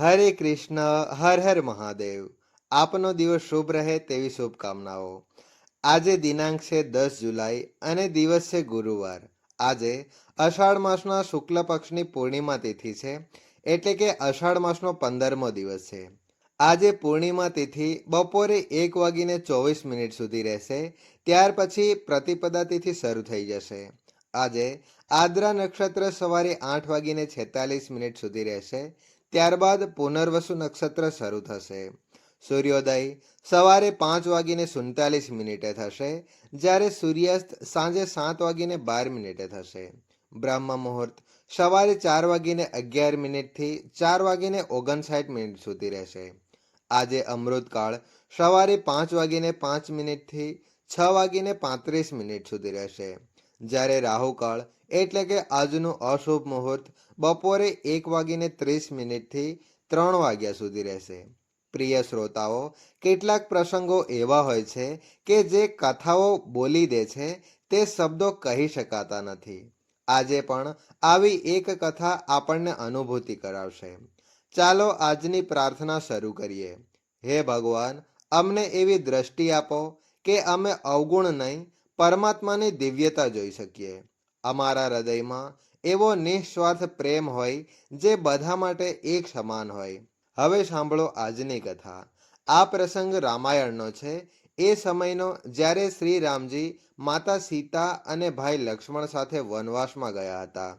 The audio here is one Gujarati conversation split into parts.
હરે કૃષ્ણ, હર હર મહાદેવ. આપનો દિવસ શુભ રહે તેવી શુભકામનાઓ. આજે દિનાંક છે દસ જુલાઈ અને દિવસ છે ગુરુવાર. આજે અષાઢ માસના શુક્લ પક્ષની પૂર્ણિમા તિથિ છે, એટલે કે અષાઢ માસનો પંદરમો દિવસ છે. આજે પૂર્ણિમા તિથિ બપોરે એક વાગીને ચોવીસ મિનિટ સુધી રહેશે, ત્યાર પછી પ્રતિપદા તિથિ શરૂ થઈ જશે. આજે આદ્રા નક્ષત્ર સવારે આઠ વાગીને છેતાલીસ મિનિટ સુધી રહેશે ત્યારબાદ પુનર્વસુ નક્ષત્ર શરૂ થશે. સૂર્યોદય સવારે પાંચ વાગીને સુડતાલીસ મિનિટે થશે, જ્યારે સૂર્યાસ્ત સાંજે સાત વાગીને બાર મિનિટે થશે. બ્રહ્મ મુહૂર્ત સવારે ચાર વાગીને અગિયાર મિનિટથી ચાર વાગીને ઓગણસાઠ મિનિટ સુધી રહેશે. આજે અમૃતકાળ સવારે પાંચ વાગીને પાંચ મિનિટથી છ વાગીને પાંત્રીસ મિનિટ સુધી રહેશે. જ્યારે રાહુકાળ એટલે કે આજનું અશુભ મુહૂર્ત, બપોરે એક વાગીને ત્રીસ મિનિટથી ત્રણ વાગ્યા સુધી રહેશે. પ્રિય શ્રોતાઓ, કેટલાક પ્રસંગો એવા હોય છે કે જે કથાઓ બોલી દે છે, તે શબ્દો કહી શકાતા નથી. આજે પણ આવી એક કથા આપણને અનુભૂતિ કરાવશે. ચાલો આજની પ્રાર્થના શરૂ કરીએ. હે ભગવાન, અમને એવી દ્રષ્ટિ આપો કે અમે અવગુણ નહીં પરમાત્માની દિવ્યતા જોઈ શકીએ. અમારા હૃદયમાં એવો નિઃસ્વાર્થ પ્રેમ હોય જે બધા માટે એક સમાન હોય. હવે સાંભળો આજની કથા. આ પ્રસંગ રામાયણનો છે. એ સમયનો જ્યારે શ્રી રામજી માતા સીતા અને ભાઈ લક્ષ્મણ સાથે વનવાસમાં ગયા હતા.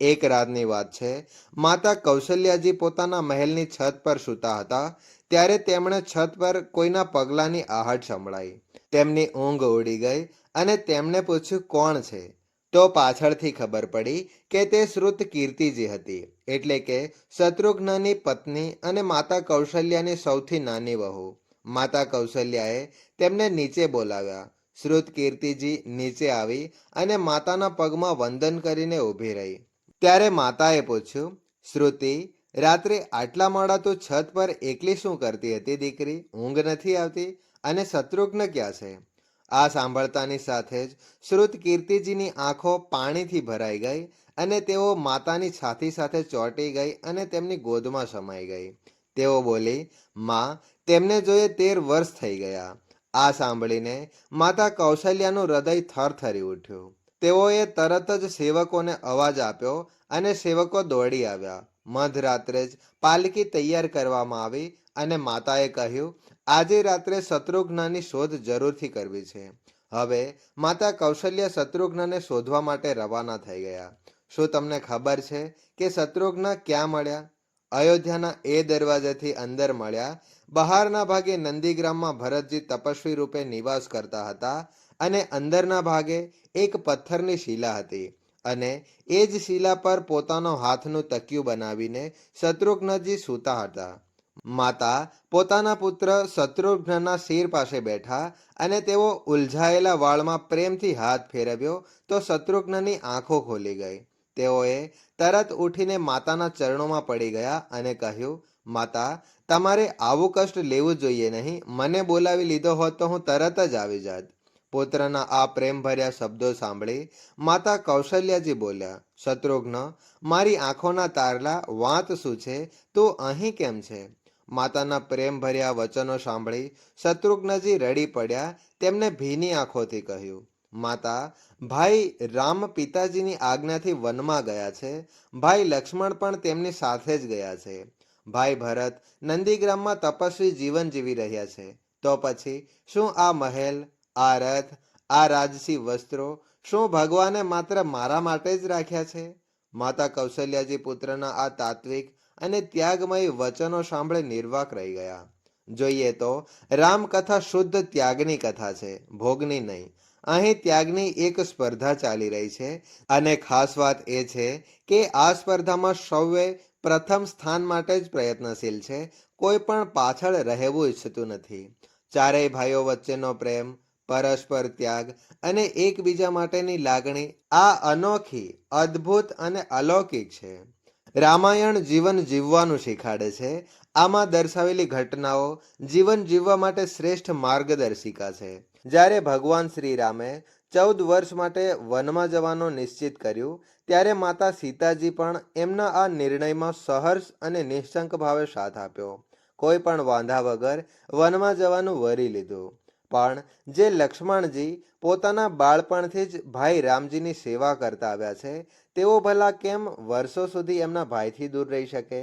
એક રાતની વાત છે. માતા કૌશલ્યાજી પોતાના મહેલની છત પર સૂતા હતા. ત્યારે તેમણે છત પર કોઈના પગલાંની આહટ સંભળાઈ. તેમની ઊંઘ ઉડી ગઈ. અને તેમણે પૂછ્યું, કોણ છે? તો પાછળથી ખબર પડી કે તે શ્રુત કીર્તિજી હતી. એટલે કે શત્રુઘ્નની પત્ની અને માતા કૌશલ્યાની સૌથી નાની વહુ. માતા કૌશલ્યાએ તેમને નીચે બોલાવ્યા. શ્રુત કીર્તિજી નીચે આવી અને માતાના પગમાં વંદન કરીને ઊભી રહી. ત્યારે માતાએ પૂછ્યું, શ્રુતિ, રાત્રે આટલા મોડા તું છત પર એકલી શું કરતી હતી દીકરી? ઊંઘ નથી આવતી? અને શત્રુઘ્ન ક્યાં છે? આ સાંભળતાની સાથે જ શ્રુત કીર્તિજીની આંખો પાણીથી ભરાઈ ગઈ અને તેઓ માતાની છાતી સાથે ચોંટી ગઈ અને તેમની ગોદમાં સમાઈ ગઈ. તેઓ બોલી, માં, તેમને જોઈએ તેર વર્ષ થઈ ગયા. આ સાંભળીને માતા કૌશલ્યાનું હૃદય થરથરી ઉઠ્યું. તેઓએ તરત જ સેવકોને અવાજ આપ્યો અને સેવકો દોડી આવ્યા. મધરાત્રે જ પાલકી તૈયાર કરવામાં આવી અને માતાએ કહ્યું આજે રાત્રે શત્રુઘ્નની શોધ જરૂરથી કરવી છે. હવે, માતા કૌશલ્ય શત્રુઘ્નને શોધવા માટે રવાના થઈ ગયા. શું તમને ખબર છે કે શત્રુઘ્ન ક્યાં મળ્યા? અયોધ્યાના એ દરવાજાથી અંદર મળ્યા. બહારના ભાગે નંદીગ્રામમાં ભરતજી તપસ્વી રૂપે નિવાસ કરતા હતા અને અંદરના ભાગે એક પથ્થરની શિલા હતી. અને એ જ શિલા પર પોતાનો હાથનું તકિયું બનાવીને શત્રુઘ્નજી સૂતા હતા. માતા પોતાના પુત્ર શત્રુઘ્નના શિર પાસે બેઠા અને તેઓ ઉલઝાયેલા વાળમાં પ્રેમથી હાથ ફેરવ્યો તો શત્રુઘ્નની આંખો ખોલી ગઈ. તેઓએ તરત ઉઠીને માતાના ચરણોમાં પડી ગયા અને કહ્યું, માતા, તમારે આવું કષ્ટ લેવું જોઈએ નહીં. મને બોલાવી લીધો હોત તો હું તરત જ આવી જાત. પુત્રના આ પ્રેમભર્યા શબ્દો સાંભળી માતા કૌશલ્યાજી બોલ્યા, શત્રુઘ્ન, મારી આંખોના તારલા, વાંત શું છે? તું અહીં કેમ છે? માતાના પ્રેમભર્યા વચનો સાંભળી શત્રુઘ્નજી રડી પડ્યા. તેમને ભીની આંખોથી કહ્યું, માતા, ભાઈ રામ પિતાજીની આજ્ઞાથી વનમાં ગયા છે. ભાઈ લક્ષ્મણ પણ તેમની સાથે જ ગયા છે. ભાઈ ભરત, નંદીગ્રામમાં તપસ્વી જીવન જીવી રહ્યા છે. તો પછી શું આ મહેલ, આ રથ, આ રાજસી વસ્ત્રો, શું ભગવાને માત્ર મારા માટે જ રાખ્યા છે? માતા કૌશલ્યાજી પુત્રના આ તાત્વિક અને ત્યાગમય વચનો સાંભળે નિર્વાક રહી ગયા. જોઈએ તો, રામકથા શુદ્ધ ત્યાગની કથા છે, ભોગની નહીં. અહીં ત્યાગની એક સ્પર્ધા ચાલી રહી છે અને ખાસ વાત એ છે કે આ સ્પર્ધામાં સૌએ પ્રથમ સ્થાન માટે જ પ્રયત્નશીલ છે, કોઈ પણ પાછળ રહેવું ઈચ્છતું નથી. ચારેય ભાઈઓ વચ્ચેનો પ્રેમ, પરસ્પર ત્યાગ અને એકબીજા માટેની લાગણી આ અનોખી, અદ્ભુત અને અલૌકિક છે. રામાયણ જીવન જીવવાનું શીખાડે છે. આમાં દર્શાવેલી ઘટનાઓ જીવન જીવવા માટે શ્રેષ્ઠ માર્ગદર્શિકા છે. જ્યારે ભગવાન શ્રી રામે ચૌદ વર્ષ માટે વનમાં જવાનો નિશ્ચિત કર્યું, ત્યારે માતા સીતાજી પણ એમના આ નિર્ણયમાં સહર્ષ અને નિઃશંક ભાવે સાથ આપ્યો. કોઈ પણ વાંધા વગર વનમાં જવાનું વરી લીધું. પણ જે લક્ષ્મણજી પોતાના બાળપણથી જ ભાઈ રામજીની સેવા કરતા આવ્યા છે, તેઓ ભલા કેમ વર્ષો સુધી એમના ભાઈથી દૂર રહી શકે?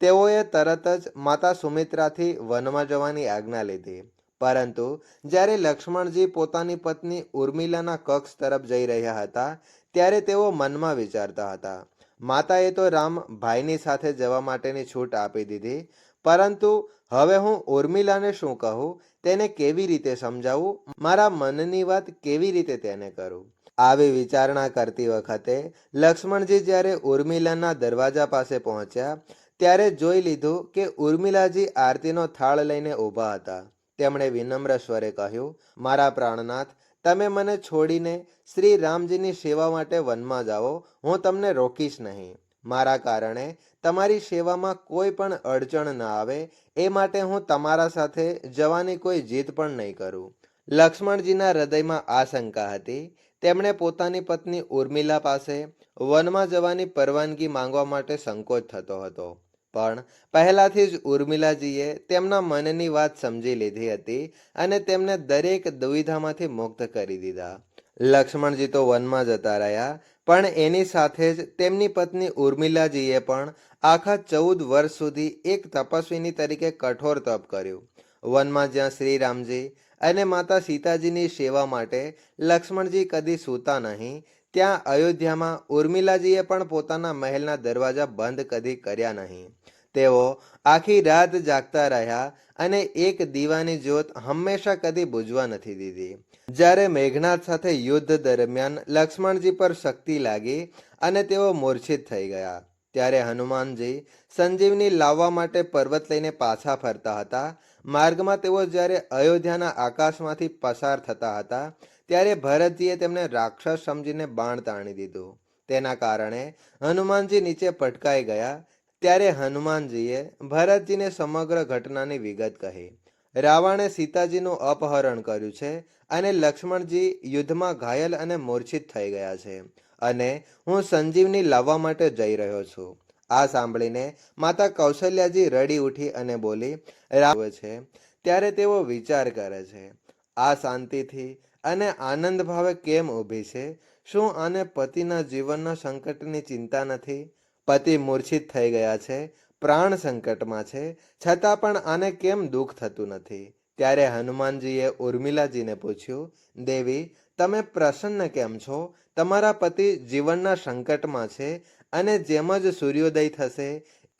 તેઓએ તરત જ માતા સુમિત્રાથી વનમાં જવાની આજ્ઞા લીધી. પરંતુ જ્યારે લક્ષ્મણજી પોતાની પત્ની ઉર્મિલાના કક્ષ તરફ જઈ રહ્યા હતા, ત્યારે તેઓ મનમાં વિચારતા હતા. માતાએ તો રામ ભાઈની સાથે જવા માટેની છૂટ આપી દીધી, પરંતુ હવે હું ઉર્મિલાને શું કહું? તેને કેવી રીતે સમજાવું? મારા મનની વાત કેવી રીતે તેને કરું? આવી વિચારણા કરતી વખતે લક્ષ્મણજી જ્યારે ઉર્મિલાના દરવાજા પાસે પહોંચ્યા, ત્યારે જોઈ લીધું કે ઉર્મિલાજી આરતીનો થાળ લઈને ઊભા હતા. તેમણે વિનમ્ર સ્વરે કહ્યું, મારા પ્રાણનાથ, તમે મને છોડીને શ્રી રામજીની સેવા માટે વનમાં જાઓ. હું તમને રોકીશ નહીં. મારા કારણે તમારી સેવામાં કોઈ પણ અડચણ ન આવે, એ માટે હું તમારા સાથે જવાની કોઈ જીદ પણ નહીં કરું. લક્ષ્મણજીના હૃદયમાં આ શંકા હતી. તેમણે પોતાની પત્ની ઉર્મિલા પાસે વનમાં જવાની પરવાનગી માંગવા માટે સંકોચ થતો હતો. પણ પહેલાથી જ ઉર્મિલાજીએ તેમના મનની વાત સમજી લીધી હતી અને તેમને દરેક દુવિધામાંથી મુક્ત કરી દીધા. લક્ષ્મણજી તો વનમાં જતા રહ્યા પણ એની સાથે જ તેમની પત્ની ઉર્મિલાજીએ પણ આખા ચૌદ વર્ષ સુધી એક તપસ્વીની તરીકે કઠોર તપ કર્યું. વનમાં જ્યાં શ્રીરામજી અને માતા સીતાજીની સેવા માટે લક્ષ્મણજી કદી સૂતા નહીં, ત્યાં અયોધ્યામાં ઉર્મિલાજીએ પણ પોતાના મહેલના દરવાજા બંધ કદી કર્યા નહીં. તેઓ આખી રાત જાગતા રહ્યા અને એક દીવાની જ્યોત હંમેશા કદી બુજવા નથી દીધી. જ્યારે મેઘનાથ સાથે યુદ્ધ દરમિયાન લક્ષ્મણજી પર શક્તિ લાગી અને તેઓ મૂર્છિત થઈ ગયા. ત્યારે હનુમાનજી સંજીવની લાવવા માટે પર્વત લઈને પાછા ફરતા હતા. માર્ગમાં તેઓ જ્યારે અયોધ્યાના આકાશમાંથી પસાર થતા હતા, ત્યારે ભરતજીએ તેમને રાક્ષસ સમજીને બાણ તાણી દીધું. તેના કારણે હનુમાનજી નીચે પટકાઈ ગયા. ત્યારે હનુમાનજીએ ભરતજીને સમગ્ર ઘટનાની વિગત કહી. રાવણે સીતાજીનું અપહરણ કર્યું છે અને લક્ષ્મણજી યુદ્ધમાં ઘાયલ અને મૂર્છિત થઈ ગયા છે. અને હું સંજીવની લાવવા માટે જઈ રહ્યો છું. આ સાંભળીને માતા કૌશલ્યાજી રડી ઉઠી અને બોલી, રાવ છે. ત્યારે તેઓ વિચાર કરે છે. આ શાંતિથી અને આનંદ ભાવે કેમ ઊભી છે? શું આને પતિના જીવનના સંકટની ચિંતા નથી? પતિ મૂર્છિત થઈ ગયા છે. પ્રાણ સંકટમાં છે. છતાં પણ આને કેમ દુઃખ થતું નથી? ત્યારે હનુમાનજીએ ઉર્મિલાજીને પૂછ્યું, દેવી, તમે પ્રસન્ન કેમ છો? તમારા પતિ જીવનના સંકટમાં છે અને જેમ જ સૂર્યોદય થશે,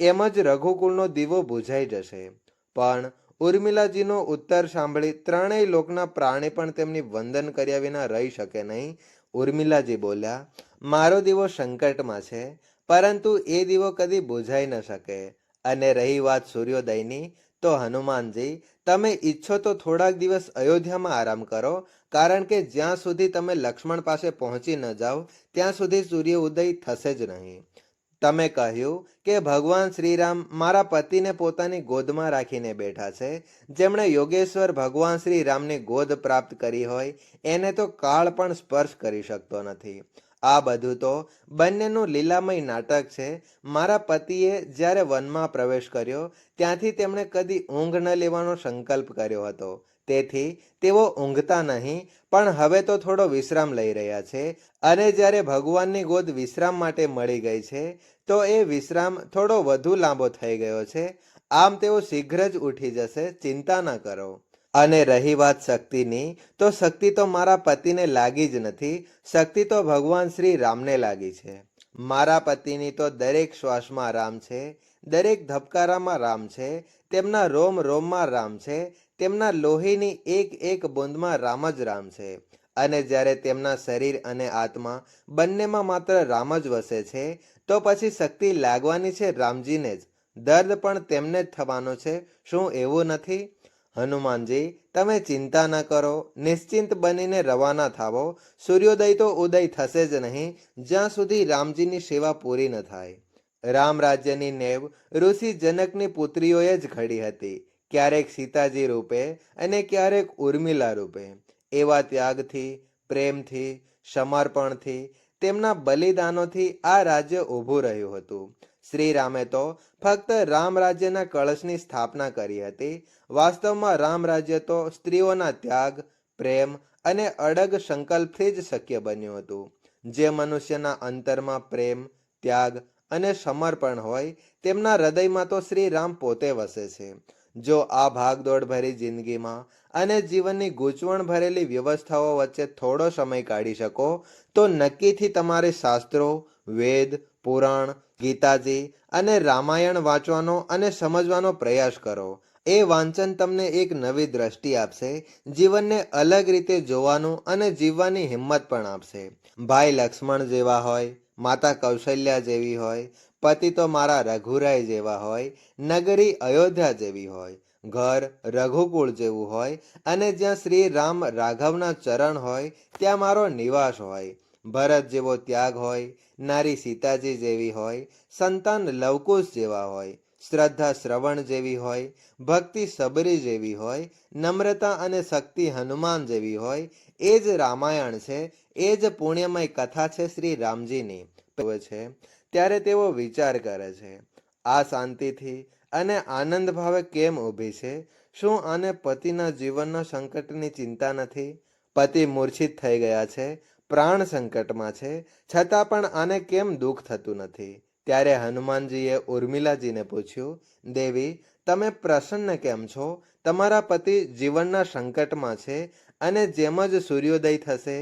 એમ જ રઘુકુળનો દીવો બુઝાઈ જશે. પણ ઉર્મિલાજીનો ઉત્તર સાંભળી ત્રણેય લોકના પ્રાણી પણ તેમની વંદન કર્યા વિના રહી શકે નહીં. ઉર્મિલાજી બોલ્યા, મારો દીવો સંકટમાં છે. પરંતુ એ દીવો કદી બુઝાઈ ન શકે. અને રહી વાત સૂર્યોદયની, તો હનુમાનજી, તમે ઈચ્છો તો થોડાક દિવસ અયોધ્યામાં આરામ કરો, કારણ કે જ્યાં સુધી તમે લક્ષ્મણ પાસે પહોંચી ન જાઓ, ત્યાં સુધી સૂર્ય ઉદય થશે જ નહીં. તમે કહ્યું કે ભગવાન શ્રીરામ મારા પતિને પોતાની ગોદમાં રાખીને બેઠા છે. જેમણે યોગેશ્વર ભગવાન શ્રી રામની ગોદ પ્રાપ્ત કરી હોય, એને તો કાળ પણ સ્પર્શ કરી શકતો નથી. આ બધું તો બંનેનું લીલામય નાટક છે. મારા પતિએ જ્યારે વનમાં પ્રવેશ કર્યો, ત્યાંથી તેમણે કદી ઊંઘ ન લેવાનો સંકલ્પ કર્યો હતો. તેથી તેઓ ઊંઘતા નહીં, પણ હવે તો થોડો વિશ્રામ લઈ રહ્યા છે અને જ્યારે ભગવાનની ગોદ વિશ્રામ માટે મળી ગઈ છે, તો એ વિશ્રામ થોડો વધુ લાંબો થઈ ગયો છે. આમ તેઓ શીઘ્ર જ ઉઠી જશે, ચિંતા ન કરો. અને રહી વાત શક્તિની, તો શક્તિ તો મારા પતિને લાગી જ નથી, શક્તિ તો ભગવાન શ્રી રામને લાગી છે. મારા પતિની તો દરેક શ્વાસમાં રામ છે, દરેક ધબકારામાં રામ છે, તેમના રોમ રોમમાં રામ છે, તેમના લોહીની એક એક બૂંદમાં રામ જ રામ છે. અને જ્યારે તેમના શરીર અને આત્મા બંનેમાં માત્ર રામ જ વસે છે, તો પછી શક્તિ લાગવાની છે રામજીને જ. દર્દ પણ તેમને જ થવાનો છે, શું એવું નથી? હનુમાનજી, તમે ચિંતા ન કરો, નિશ્ચિંત બનીને રવાના થાવો. સૂર્યોદય તો ઉદય થશે જ નહીં, જ્યાં સુધી રામજીની સેવા પૂરી ન થાય. રામ રાજ્યની નેવ ઋષિ જનકની પુત્રીઓએ જ ઘડી હતી. ક્યારેક સીતાજી રૂપે અને ક્યારેક ઉર્મિલા રૂપે. એવા ત્યાગથી, પ્રેમથી, સમર્પણથી તેમના બલિદાનોથી આ રાજ્ય ઊભું રહ્યું હતું. શ્રી રામે તો ફક્ત રામ રાજ્યના કળશની સ્થાપના કરી હતી. વાસ્તવમાં રામ રાજ્ય તો સ્ત્રીઓના ત્યાગ, પ્રેમ અને અડગ સંકલ્પથી જ શક્ય બન્યું હતું. જે મનુષ્યના અંતરમાં પ્રેમ, ત્યાગ અને સમર્પણ હોય, તેમના હૃદયમાં તો શ્રી રામ પોતે વસે છે. જો આ ભાગદોડ ભરી જિંદગીમાં અને જીવનની ગૂંચવણ ભરેલી વ્યવસ્થાઓ વચ્ચે થોડો સમય કાઢી શકો, તો નક્કીથી તમારે શાસ્ત્રો, વેદ, પુરાણ ગીતાજી અને રામાયણ વાંચવાનો અને સમજવાનો પ્રયાસ કરો. એ વાંચન તમને એક નવી દ્રષ્ટિ આપશે, જીવનને અલગ રીતે જોવાનું અને જીવવાની હિંમત પણ આપશે. ભાઈ લક્ષ્મણ જેવા હોય, માતા કૌશલ્યા જેવી હોય, પતિ તો મારા રઘુરાય જેવા હોય, નગરી અયોધ્યા જેવી હોય, ઘર રઘુકુળ જેવું હોય અને જ્યાં શ્રી રામ રાઘવના ચરણ હોય, ત્યાં મારો નિવાસ હોય. ભરત જેવો ત્યાગ હોય, નારી સીતાજી જેવી હોય, સંતાન લવકુશ જેવા હોય, શ્રદ્ધા શ્રવણ જેવી હોય, ભક્તિ સબરી જેવી હોય, નમ્રતા અને શક્તિ હનુમાન જેવી હોય, એ જ રામાયણ છે, એ જ પુણ્યમય કથા છે શ્રી રામજીની. છે, ત્યારે તેઓ વિચાર કરે છે, આ શાંતિથી અને આનંદ ભાવે કેમ ઊભી છે, શું આને પતિના જીવનના સંકટની ચિંતા નથી? પતિ મૂર્છિત થઈ ગયા છે પ્રાણ સંકટમાં છે, છતાં પણ આને કેમ દુઃખ થતું નથી? ત્યારે હનુમાનજીએ ઉર્મિલાજીને પૂછ્યું, દેવી, તમે પ્રસન્ન કેમ છો? તમારા પતિ જીવનના સંકટમાં છે અને જેમ જ સૂર્યોદય થશે,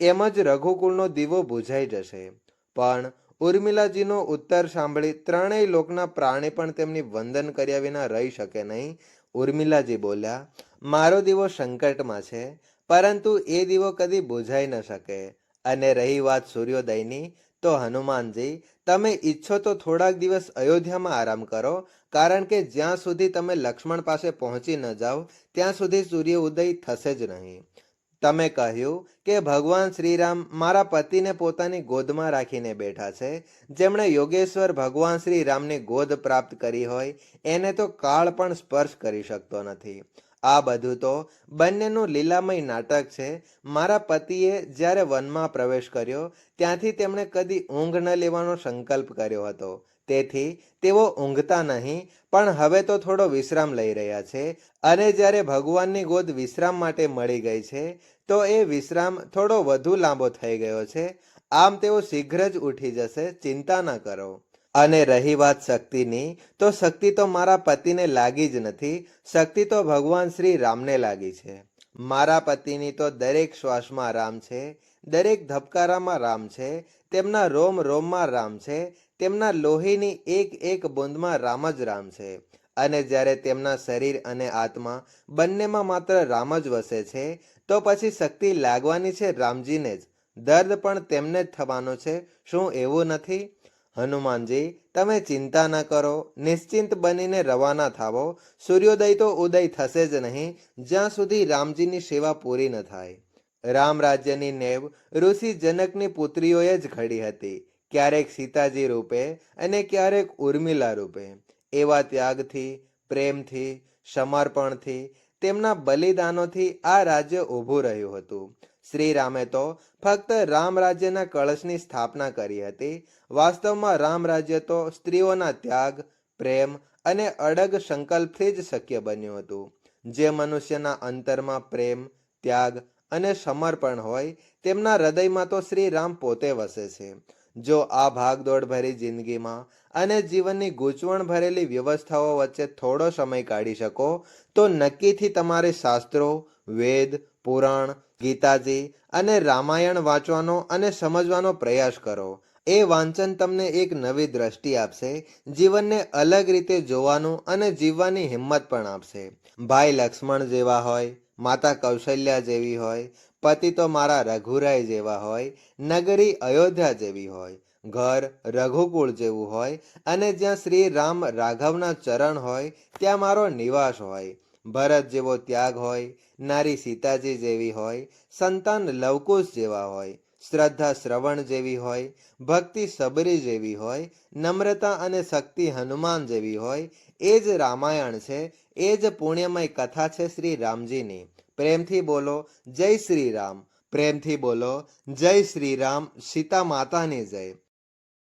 એમ જ રઘુકુળનો દીવો બુઝાઈ જશે. પણ ઉર્મિલાજીનો ઉત્તર સાંભળી ત્રણેય લોકના પ્રાણી પણ તેમની વંદન કર્યા વિના રહી શકે નહીં. ઉર્મિલાજી બોલ્યા, મારો દીવો સંકટમાં છે પરંતુ એ દીવો કદી બુઝાઈ ન શકે. અને રહી વાત સૂર્યોદયની, તો હનુમાનજી, તમે ઈચ્છો તો થોડાક દિવસ અયોધ્યામાં આરામ કરો, કારણ કે જ્યાં સુધી તમે લક્ષ્મણ પાસે પહોંચી ન જાઓ, ત્યાં સુધી સૂર્ય ઉદય થશે જ નહીં. તમે કહ્યું કે ભગવાન શ્રીરામ મારા પતિને પોતાની ગોદમાં રાખીને બેઠા છે. જેમણે યોગેશ્વર ભગવાન શ્રી રામની ગોદ પ્રાપ્ત કરી હોય, એને તો કાળ પણ સ્પર્શ કરી શકતો નથી. આ બધું તો બંનેનું લીલામય નાટક છે. મારા પતિએ જ્યારે વનમાં પ્રવેશ કર્યો, ત્યાંથી તેમણે કદી ઊંઘ ન લેવાનો સંકલ્પ કર્યો હતો. તેથી તેઓ ઊંઘતા નહીં, પણ હવે તો થોડો વિશ્રામ લઈ રહ્યા છે અને જ્યારે ભગવાનની ગોદ વિશ્રામ માટે મળી ગઈ છે, તો એ વિશ્રામ થોડો વધુ લાંબો થઈ ગયો છે. આમ તેઓ શીઘ્ર જ ઉઠી જશે, ચિંતા ન કરો. અને રહી વાત શક્તિની, તો શક્તિ તો મારા પતિને લાગી જ નથી. શક્તિ તો ભગવાન શ્રી રામને લાગી છે. મારા પતિની તો દરેક શ્વાસમાં રામ છે, દરેક ધબકારામાં રામ છે, તેમના રોમ રોમમાં રામ છે, તેમના લોહીની એક એક બૂંદમાં રામ જ રામ છે. અને જ્યારે તેમના શરીર અને આત્મા બંનેમાં માત્ર રામ જ વસે છે, તો પછી શક્તિ લાગવાની છે રામજીને જ. દર્દ પણ તેમને જ થવાનો છે, શું એવું નથી? હનુમાનજી, તમે ચિંતા ન કરો, નિશ્ચિંત બનીને રવાના થાવો. સૂર્યોદય તો ઉદય થશે જ નહીં, જ્યાં સુધી રામજીની સેવા પૂરી ન થાય. રામ રાજ્યની નેવ ઋષિ જનકની પુત્રીઓએ જ ઘડી હતી. ક્યારેક સીતાજી રૂપે અને ક્યારેક ઉર્મિલા રૂપે. એવા ત્યાગથી, પ્રેમથી, સમર્પણથી તેમના બલિદાનોથી આ રાજ્ય ઊભું રહ્યું હતું. શ્રી રામે તો ફક્ત રામ રાજ્યના કળશની સ્થાપના કરી હતી. વાસ્તવમાં રામ રાજ્ય તો સ્ત્રીઓના ત્યાગ, પ્રેમ અને અડગ સંકલ્પથી જ શક્ય બન્યું હતું. જે મનુષ્યના અંતરમાં પ્રેમ, ત્યાગ અને સમર્પણ હોય, તેમના હૃદયમાં તો શ્રી રામ પોતે વસે છે. જો આ ભાગદોડ ભરી જિંદગીમાં અને જીવનની ગૂંચવણ ભરેલી વ્યવસ્થાઓ વચ્ચે થોડો સમય કાઢી શકો, તો નક્કીથી તમારે શાસ્ત્રો, વેદ, પુરાણ ગીતાજી અને રામાયણ વાંચવાનો અને સમજવાનો પ્રયાસ કરો. એ વાંચન તમને એક નવી દ્રષ્ટિ આપશે, જીવનને અલગ રીતે જોવાનું અને જીવવાની હિંમત પણ આપશે. ભાઈ લક્ષ્મણ જેવા હોય, માતા કૌશલ્યા જેવી હોય, પતિ તો મારા રઘુરાય જેવા હોય, નગરી અયોધ્યા જેવી હોય, ઘર રઘુકુળ જેવું હોય અને જ્યાં શ્રી રામ રાઘવના ચરણ હોય, ત્યાં મારો નિવાસ હોય. ભરત જેવો ત્યાગ હોય, નારી સીતાજી જેવી હોય, સંતાન લવકુશ જેવા હોય, શ્રદ્ધા શ્રવણ જેવી હોય, ભક્તિ સબરી જેવી હોય, નમ્રતા અને શક્તિ હનુમાન જેવી હોય, એ જ રામાયણ છે, એ જ પુણ્યમય કથા છે શ્રી રામજીની. પ્રેમથી બોલો, જય શ્રી રામ. પ્રેમથી બોલો, જય શ્રી રામ, સીતા માતાની જય.